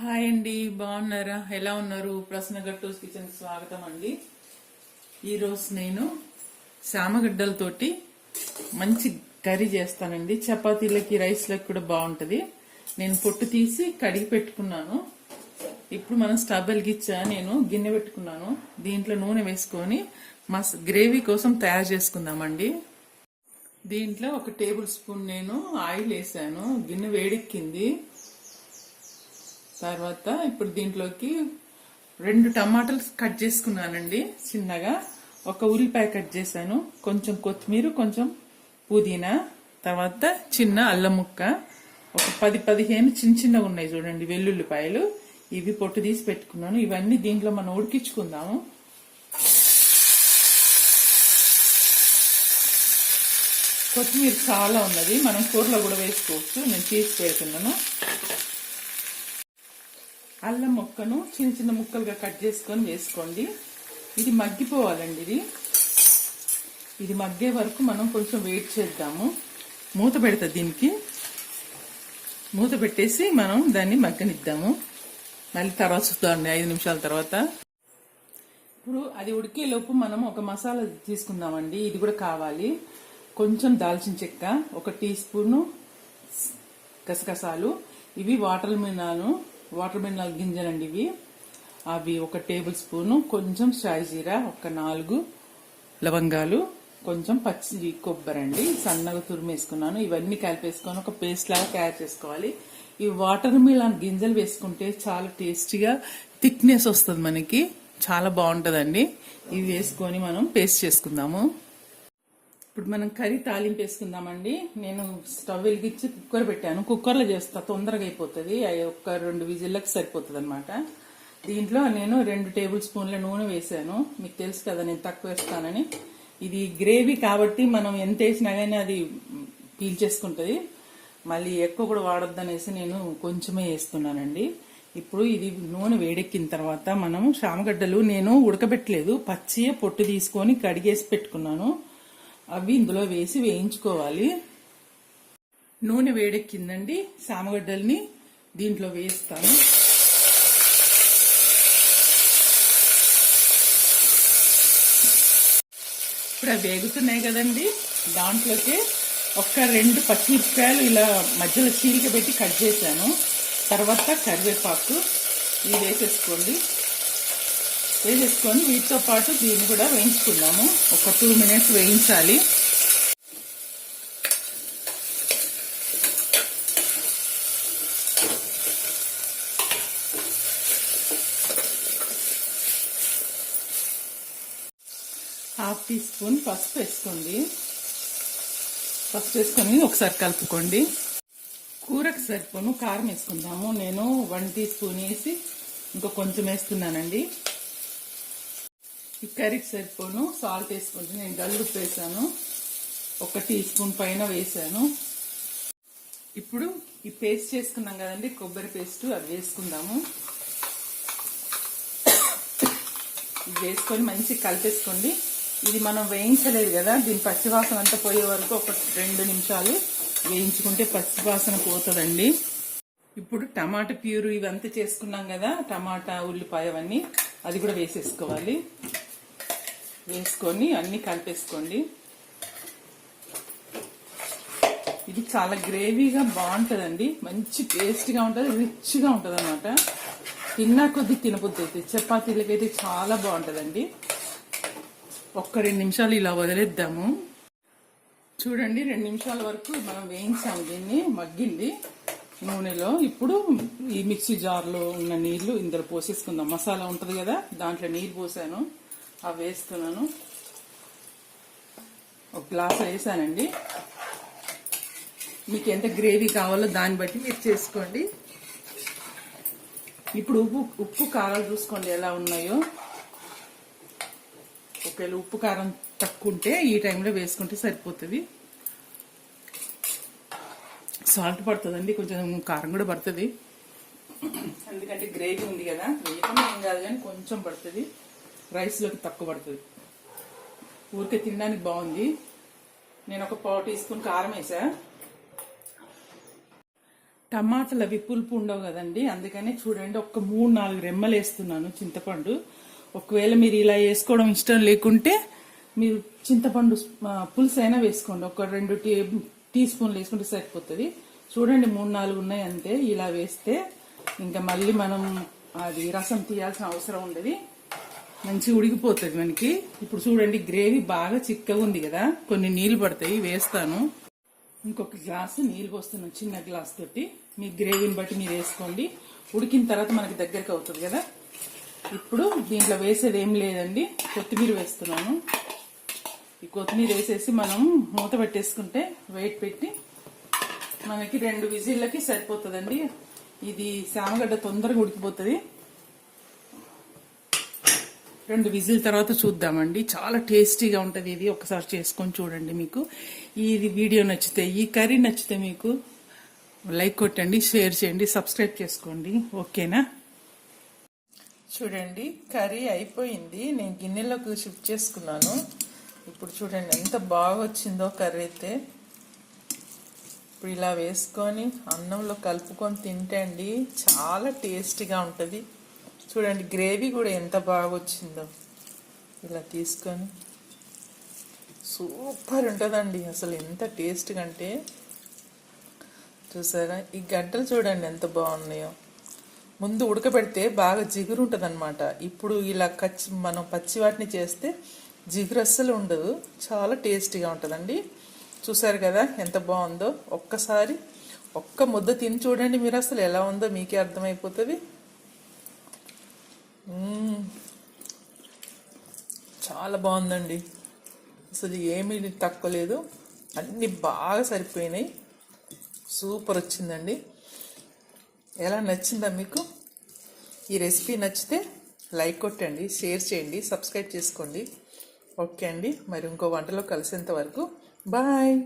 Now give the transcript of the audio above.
Hi అండి బాగున్నారా? ఎలా ఉన్నారు? ప్రశ్న గట్టూస్ కిచెన్ స్వాగతం అండి. ఈరోజు నేను శామగడ్డలతోటి మంచి కర్రీ చేస్తానండి. చపాతీలకి రైస్లకి కూడా బాగుంటుంది. నేను పొట్టు తీసి కడిగి పెట్టుకున్నాను. ఇప్పుడు మనం స్టవ్ వెలిగించా నేను గిన్నె పెట్టుకున్నాను. దీంట్లో నూనె వేసుకొని మస్ గ్రేవీ కోసం తయారు చేసుకుందామండి. దీంట్లో ఒక టేబుల్ స్పూన్ నేను ఆయిల్ వేసాను. గిన్నె వేడెక్కింది. తర్వాత ఇప్పుడు దీంట్లోకి రెండు టమాటాలు కట్ చేసుకున్నానండి చిన్నగా. ఒక ఉల్లిపాయ కట్ చేశాను. కొంచెం కొత్తిమీర కొంచెం పుదీనా తర్వాత చిన్న అల్లం ముక్క. ఒక పది పదిహేను చిన్న చిన్నగా ఉన్నాయి చూడండి వెల్లుల్లిపాయలు. ఇవి పొట్టు తీసి పెట్టుకున్నాను. ఇవన్నీ దీంట్లో మనం ఉడికించుకుందాము. కొత్తిమీర చాలా ఉన్నది. మనం కూరలో కూడా వేసుకోవచ్చు. నేను తీసి పెడుతున్నాను. అల్లం ముక్కను చిన్న చిన్న ముక్కలుగా కట్ చేసుకొని వేసుకోండి. ఇది మగ్గిపోవాలండి ఇది. ఇది మగ్గే వరకు మనం కొంచెం వెయిట్ చేద్దాము. మూత పెడతా దీనికి. మూత పెట్టేసి మనం దాన్ని మగ్గనిద్దాము. మళ్ళీ తర్వాత చూద్దామండి ఐదు నిమిషాల తర్వాత. ఇప్పుడు అది ఉడికే లోపు మనం ఒక మసాలా తీసుకుందామండి. ఇది కూడా కావాలి. కొంచెం దాల్చిన చెక్క ఒక టీ స్పూను గసగసాలు ఇవి వాటర్ మినాను వాటర్ మినరల్ గింజలండి ఇవి. అవి ఒక టేబుల్ స్పూను కొంచెం షాయిజీరా ఒక నాలుగు లవంగాలు కొంచెం పచ్చి కొబ్బరి అండి. సన్నగా తురిమేసుకున్నాను. ఇవన్నీ కలిపేసుకొని ఒక పేస్ట్ లాగా తయారు చేసుకోవాలి. ఈ వాటర్ మిలాన్ గింజలు వేసుకుంటే చాలా టేస్టీగా థిక్నెస్ వస్తుంది మనకి. చాలా బాగుంటుందండి. ఇవి వేసుకొని మనం పేస్ట్ చేసుకుందాము. ఇప్పుడు మనం కర్రీ తాలింపు వేసుకుందామండి నేను స్టవ్ వెలిగించి కుక్కర్ పెట్టాను. కుక్కర్లో చేస్తా తొందరగా అయిపోతుంది. అవి ఒక్క రెండు విజిల్లకు సరిపోతుంది అనమాట దీంట్లో నేను రెండు టేబుల్ స్పూన్ల నూనె వేసాను మీకు తెలుసు కదా నేను తక్కువ వేస్తానని. ఇది గ్రేవీ కాబట్టి మనం ఎంత వేసినా కానీ అది పీల్చేసుకుంటుంది. మళ్ళీ ఎక్కువ కూడా వాడొద్దనేసి నేను కొంచెమే వేస్తున్నానండి. ఇప్పుడు ఇది నూనె వేడెక్కిన తర్వాత మనం శామగడ్డలు నేను ఉడకబెట్టలేదు. పచ్చి పొట్టు తీసుకొని కడిగేసి పెట్టుకున్నాను. అవి ఇందులో వేసి వేయించుకోవాలి. నూనె వేడెక్కిందండి. సామగడ్డల్ని దీంట్లో వేస్తాను. ఇప్పుడు అవి వేగుతున్నాయి కదండి. దాంట్లోకి ఒక్క రెండు పచ్చిమిరపకాయలు ఇలా మధ్యలో చీలిక పెట్టి కట్ చేశాను. తర్వాత కరివేపాకు ఇవి వేసేసుకోండి. వేసేసుకొని వీటితో పాటు దీన్ని కూడా వేయించుకుందాము. ఒక టూ మినిట్స్ వేయించాలి. హాఫ్ టీ స్పూన్ పసుపు వేసుకోండి. పసుపు వేసుకొని ఒకసారి కలుపుకోండి. కూరకు సరిపోను కారం వేసుకుందాము. నేను వన్ టీ స్పూన్ వేసి ఇంకా కొంచెం వేస్తున్నానండి. ఈ కర్రీకి సరిపోను. సాల్ట్ వేసుకుంటే నేను గల్లుప్పు వేసాను ఒక టీ స్పూన్ పైన వేసాను. ఇప్పుడు ఈ పేస్ట్ చేసుకున్నాం కదండి కొబ్బరి పేస్ట్ అది వేసుకుందాము. ఇది వేసుకొని మంచిగా కలిపేసుకోండి. ఇది మనం వేయించలేదు కదా దీని పచ్చివాసన అంతా పోయే వరకు ఒక రెండు నిమిషాలు వేయించుకుంటే పచ్చివాసన పోతుందండి. ఇప్పుడు టమాటా ప్యూరు ఇవంతా చేసుకున్నాం కదా టమాటా ఉల్లిపాయ అవన్నీ అది కూడా వేసేసుకోవాలి. వేసుకొని అన్ని కలిపేసుకోండి. ఇది చాలా గ్రేవీగా బాగుంటుందండి. మంచి టేస్ట్గా ఉంటుంది రిచ్గా ఉంటుంది అనమాట తిన్నా కొద్ది తినబుద్ధి అయితే చపాతీలకైతే చాలా బాగుంటుందండి. ఒక్క రెండు నిమిషాలు ఇలా వదిలేద్దాము. చూడండి రెండు నిమిషాల వరకు మనం వేయించాము దీన్ని మగ్గింది నూనెలో. ఇప్పుడు ఈ మిక్సీ జార్లో ఉన్న నీళ్ళు ఇందులో పోసేసుకుందాం. మసాలా ఉంటుంది కదా దాంట్లో నీళ్ళు పోసాను. అవి వేస్తున్నాను. ఒక గ్లాస్ వేసానండి. మీకు ఎంత గ్రేవీ కావాలో దాన్ని బట్టి మీరు చేసుకోండి. ఇప్పుడు ఉప్పు ఉప్పు కారాలు చూసుకోండి ఎలా ఉన్నాయో. ఒకవేళ ఉప్పు కారం తక్కువ ఉంటే ఈ టైంలో వేసుకుంటే సరిపోతుంది. సాల్ట్ పడుతుందండి కొంచెం కారం కూడా పడుతుంది. ఎందుకంటే గ్రేవీ ఉంది కదా వేయకుండా ఏం కాదు కానీ కొంచెం పడుతుంది. రైస్లోకి తక్కువ పడుతుంది. ఊరికే తినడానికి బాగుంది. నేను ఒక పావు టీ స్పూన్ కారం వేసా. టమాటాలు అవి పులుపు ఉండవు కదండి అందుకనే చూడండి ఒక మూడు నాలుగు రెమ్మలు వేస్తున్నాను చింతపండు. ఒకవేళ మీరు ఇలా వేసుకోవడం ఇష్టం లేకుంటే మీరు చింతపండు పులుసు అయినా వేసుకోండి. ఒక రెండు టీ టీ స్పూన్లు వేసుకుంటే సరిపోతుంది. చూడండి మూడు నాలుగు ఉన్నాయి అంతే. ఇలా వేస్తే ఇంకా మళ్ళీ మనం అది రసం తీయాల్సిన అవసరం ఉండదు. మంచిగా ఉడికిపోతుంది మనకి. ఇప్పుడు చూడండి గ్రేవీ బాగా చిక్కగా ఉంది కదా. కొన్ని నీళ్ళు పడతాయి వేస్తాను. ఇంకొక గ్లాసు నీళ్ళు పోస్తాను చిన్న గ్లాస్ తోటి. మీ గ్రేవీని బట్టి మీరు వేసుకోండి. ఉడికిన తర్వాత మనకి దగ్గరికి అవుతుంది కదా. ఇప్పుడు దీంట్లో వేసేది ఏం లేదండి. కొత్తిమీర వేస్తున్నాను. ఈ కొత్తిమీర వేసేసి మనం మూత పెట్టేసుకుంటే వెయిట్ పెట్టి మనకి రెండు విజిల్లకి సరిపోతుందండి. ఇది శామగడ్డ తొందరగా ఉడికిపోతుంది. రెండు విజిల్ తర్వాత చూద్దామండి. చాలా టేస్టీగా ఉంటుంది ఇది. ఒకసారి చేసుకొని చూడండి మీకు. ఇది వీడియో నచ్చితే ఈ కర్రీ నచ్చితే మీకు లైక్ కొట్టండి షేర్ చేయండి సబ్స్క్రైబ్ చేసుకోండి. ఓకేనా? చూడండి కర్రీ అయిపోయింది. నేను గిన్నెలోకి షిఫ్ట్ చేసుకున్నాను. ఇప్పుడు చూడండి ఎంత బాగా వచ్చిందో కర్రీ అయితే. ఇప్పుడు ఇలా వేసుకొని అన్నంలో కలుపుకొని తింటే చాలా టేస్టీగా ఉంటుంది. చూడండి గ్రేవీ కూడా ఎంత బాగా వచ్చిందో ఇలా తీసుకొని సూపర్ ఉంటుందండి. అసలు ఎంత టేస్ట్ అంటే చూసారా? ఈ గడ్డలు చూడండి ఎంత బాగున్నాయో. ముందు ఉడకబెడితే బాగా జిగురు ఉంటుంది ఇప్పుడు ఇలా కచ్చి మనం పచ్చి వాటిని చేస్తే జిగురు అస్సలు ఉండదు. చాలా టేస్టీగా ఉంటుందండి. చూసారు కదా ఎంత బాగుందో. ఒక్కసారి ఒక్క ముద్ద తిని చూడండి మీరు అసలు ఎలా ఉందో మీకే అర్థమైపోతుంది. చాలా బాగుందండి. అసలు ఏమీ తక్కువ లేదు. అన్నీ బాగా సరిపోయినాయి. సూపర్ వచ్చిందండి. ఎలా నచ్చిందా మీకు? ఈ రెసిపీ నచ్చితే లైక్ కొట్టండి షేర్ చేయండి సబ్స్క్రైబ్ చేసుకోండి. ఓకే అండి. మరి ఇంకో వంటలో కలిసేంత వరకు. బాయ్.